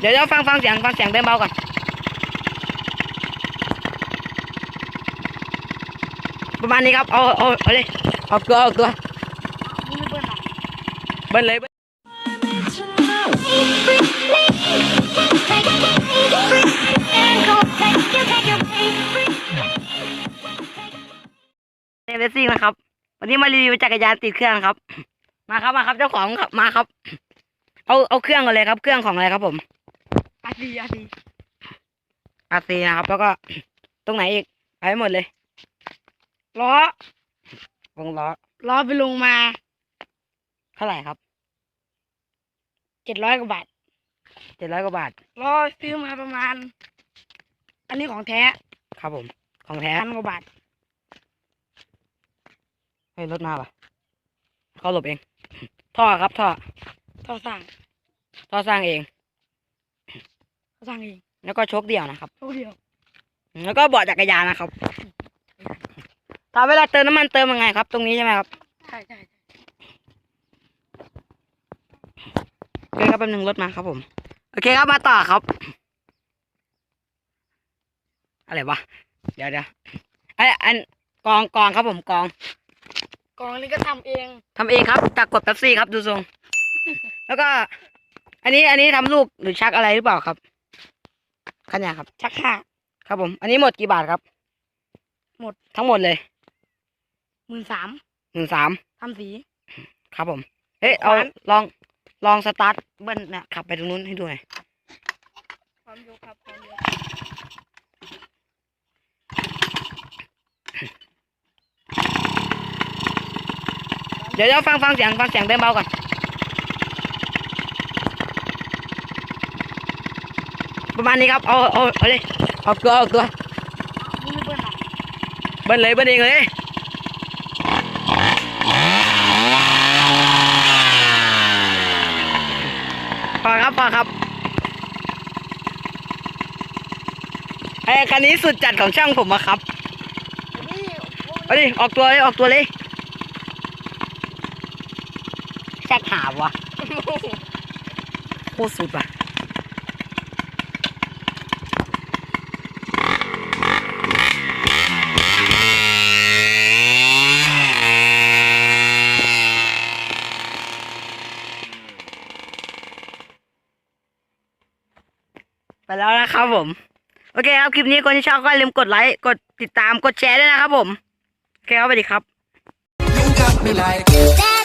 เดี๋ยวเดี๋ยวฟังฟังเสียงฟังเสียงเดินเบาก่อนประมาณนี้ครับ เอาเอาเอาเลยออกตัวออกตัวมึงไม่เบิ้ลหรอเบิ้ลเลยเบิ้ลเอเวซี่นะครับ วันนี้มารีวิวจักรยานติดเครื่องครับ มาครับมาครับเจ้าของครับมาครับ เอาเอาเครื่องก่อนเลยครับ เครื่องของอะไรครับผมอาซีอาซีอาซีนะครับ แล้วก็ตรงไหนอีกไปให้หมดเลยล้อวงล้อล้อไปลงมา เท่าไหร่ครับเจ็ดร้อยกว่าบาทเจ็ดร้อยกว่าบาทล้อซื้อมาประมาณ อันนี้ของแท้ ครับผม ของแท้พันกว่าบาทเฮ้ยรถมาปะเขาหลบเอง ท่อครับท่อท่อสร้างท่อสร้างเองเขาสร้างเอง แล้วก็โชคเดี่ยวนะครับโชคเดียว แล้วก็เบาะจักรยานนะครับถ้าเวลาเติมน้ำมันเติมยังไงครับ ตรงนี้ใช่ไหมครับใช่ใช่โอเคครับแป๊บนึงรถมาครับผม โอเคครับมาต่อครับ อะไรวะเดี๋ยวเดี๋ยวไอยอันกองกองครับผมกอง กองนี้ก็ทำเองทำเองครับจากกดแป๊บซี่ครับดูทรง แล้วก็ อันนี้อันนี้ทำลูกหรือชักอะไรหรือเปล่าครับขันยาครับ ชักห้าครับผม อันนี้หมดกี่บาทครับ หมดทั้งหมดเลยหมื่นสามหนึ่งสามทำสี ครับผม เฮ้ยเอาขวาน ลองลองสตาร์ทเบิ้ลเนี่ยขับไปตรงนู้นให้ดูหน่อยความยกครับความยก เดี๋ยวเดี๋ยวฟังฟังเสียงฟังเสียงเดินเบาก่อนประมาณนี้ครับเอาเอาเอาเลยออกตัวออกตัวมึงไม่เบิ้ลหรอเบิ้ลเลยเบิ้ลเองเลยพอครับพอครับไอ้คันนี้สุดจัดของช่างผมอะครับนี่เอาดิออกตัวเลยออกตัวเลย ชักหาวะโคตรสุดว่ะไปแล้วนะครับผม โอเคครับ คลิปนี้คนที่ชอบก็อย่าลืมกดไลค์ กดติดตาม กดแชร์ด้วยนะครับผม โอเคครับสวัสดีครับ